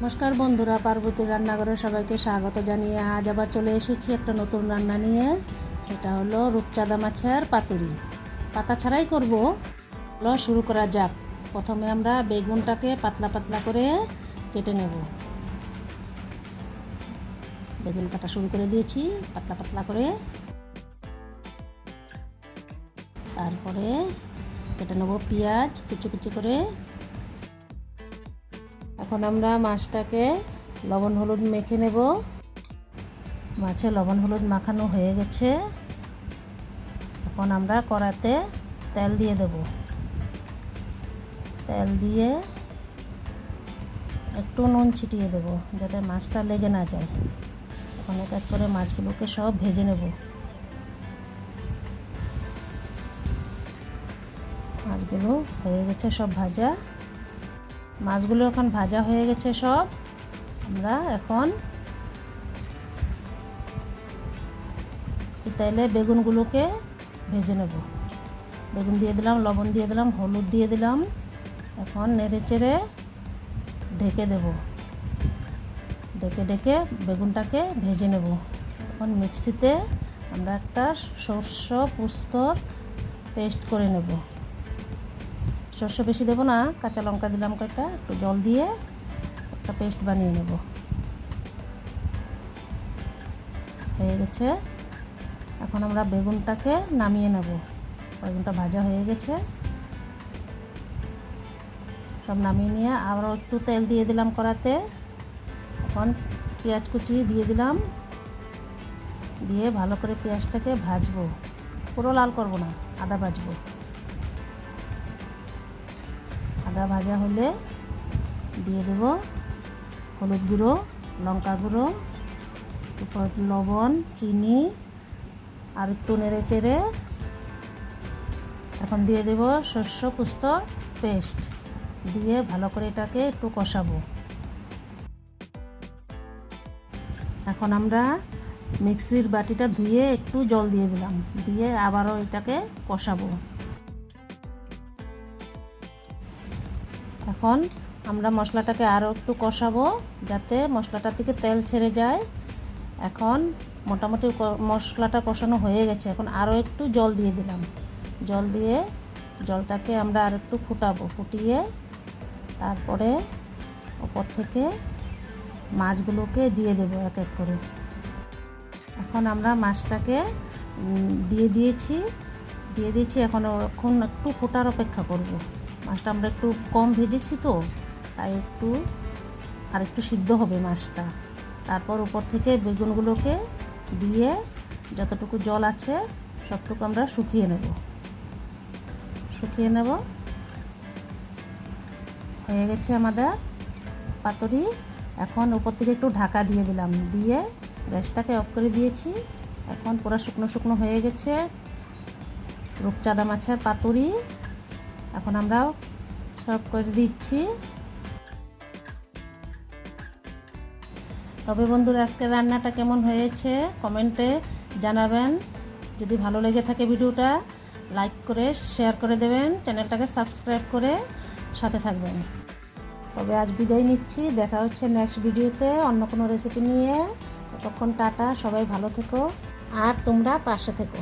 নমস্কার বন্ধুরা, পার্বতীর রান্নাঘরে সবাইকে স্বাগত জানিয়ে আজ আবার চলে এসেছি একটা নতুন রান্না নিয়ে। এটা হলো রূপচাঁদা মাছের পাতুরি। পাতা ছাড়াই করব। চলো শুরু করা যাক। প্রথমে আমরা বেগুনটাকে পাতলা পাতলা করে কেটে নেব। বেগুন কাটা শুরু করে দিয়েছি, পাতলা পাতলা করে। তারপরে কেটে নেব পেঁয়াজ, কুচি কুচি করে। এখন আমরা মাছটাকে লবণ হলুদ মেখে নেব। মাছে লবণ হলুদ মাখানো হয়ে গেছে। এখন আমরা কড়াতে তেল দিয়ে দেব। তেল দিয়ে একটু নুন ছিটিয়ে দেব যাতে মাছটা লেগে না যায়। এখন এক এক করে মাছগুলোকে সব ভেজে নেব। মাছগুলো হয়ে গেছে সব ভাজা। মাছগুলো এখন ভাজা হয়ে গেছে সব। আমরা এখন তেলে বেগুনগুলোকে ভেজে নেব। বেগুন দিয়ে দিলাম, লবণ দিয়ে দিলাম, হলুদ দিয়ে দিলাম। এখন নেড়ে চেড়ে ঢেকে দেব। ডেকে ডেকে বেগুনটাকে ভেজে নেব। এখন মিক্সিতে আমরা একটা সর্ষ পুস্তর পেস্ট করে নেব। সর্ষে বেশি দেবো না, কাঁচা লঙ্কা দিলাম কয়েকটা, একটু জল দিয়ে একটা পেস্ট বানিয়ে নেব। হয়ে গেছে। এখন আমরা বেগুনটাকে নামিয়ে নেব। বেগুনটা ভাজা হয়ে গেছে। সব নামিয়ে নিয়ে আবারও একটু তেল দিয়ে দিলাম কড়াতে। এখন পেঁয়াজ কুচি দিয়ে দিলাম। দিয়ে ভালো করে পেঁয়াজটাকে ভাজবো। পুরো লাল করব না, আদা ভাজবো। আদা ভাজা হলে দিয়ে দেব হলুদ গুঁড়ো, লঙ্কা গুঁড়ো তারপর লবণ, চিনি, আর একটু নেড়ে চেড়ে এখন দিয়ে দেব শস্য পুস্ত পেস্ট। দিয়ে ভালো করে এটাকে একটু কষাবো। এখন আমরা মিক্সির বাটিটা ধুয়ে একটু জল দিয়ে দিলাম। দিয়ে আবারও এটাকে কষাবো। এখন আমরা মশলাটাকে আরও একটু কষাবো যাতে মশলাটা থেকে তেল ছেড়ে যায়। এখন মোটামুটি মশলাটা কষানো হয়ে গেছে। এখন আরও একটু জল দিয়ে দিলাম। জল দিয়ে জলটাকে আমরা আর একটু ফুটাবো। ফুটিয়ে তারপরে ওপর থেকে মাছগুলোকে দিয়ে দেব এক এক করে। এখন আমরা মাছটাকে দিয়ে দিয়েছি। দিয়ে দিয়েছি, এখন এখন একটু ফোটার অপেক্ষা করব। মাছটা আমরা একটু কম ভেজেছি তো, তাই একটু আর একটু সিদ্ধ হবে মাছটা। তারপর উপর থেকে বেগুনগুলোকে দিয়ে যতটুকু জল আছে সবটুকু আমরা শুকিয়ে নেব। শুকিয়ে নেব। হয়ে গেছে আমাদের পাতুরি। এখন উপর থেকে একটু ঢাকা দিয়ে দিলাম। দিয়ে গ্যাসটাকে অফ করে দিয়েছি। এখন পুরো শুকনো শুকনো হয়ে গেছে। রূপচাঁদা মাছের পাতুরি। এখন আমরা সার্ভ করে দিচ্ছি। তবে বন্ধুরা, আজকের রান্নাটা কেমন হয়েছে কমেন্টে জানাবেন। যদি ভালো লেগে থাকে ভিডিওটা, লাইক করে, শেয়ার করে দেবেন, চ্যানেলটাকে সাবস্ক্রাইব করে সাথে থাকবেন। তবে আজ বিদায় নিচ্ছি, দেখা হচ্ছে নেক্সট ভিডিওতে অন্য কোনো রেসিপি নিয়ে। ততক্ষণ টাটা, সবাই ভালো থেকো, আর তোমরা পাশে থেকো।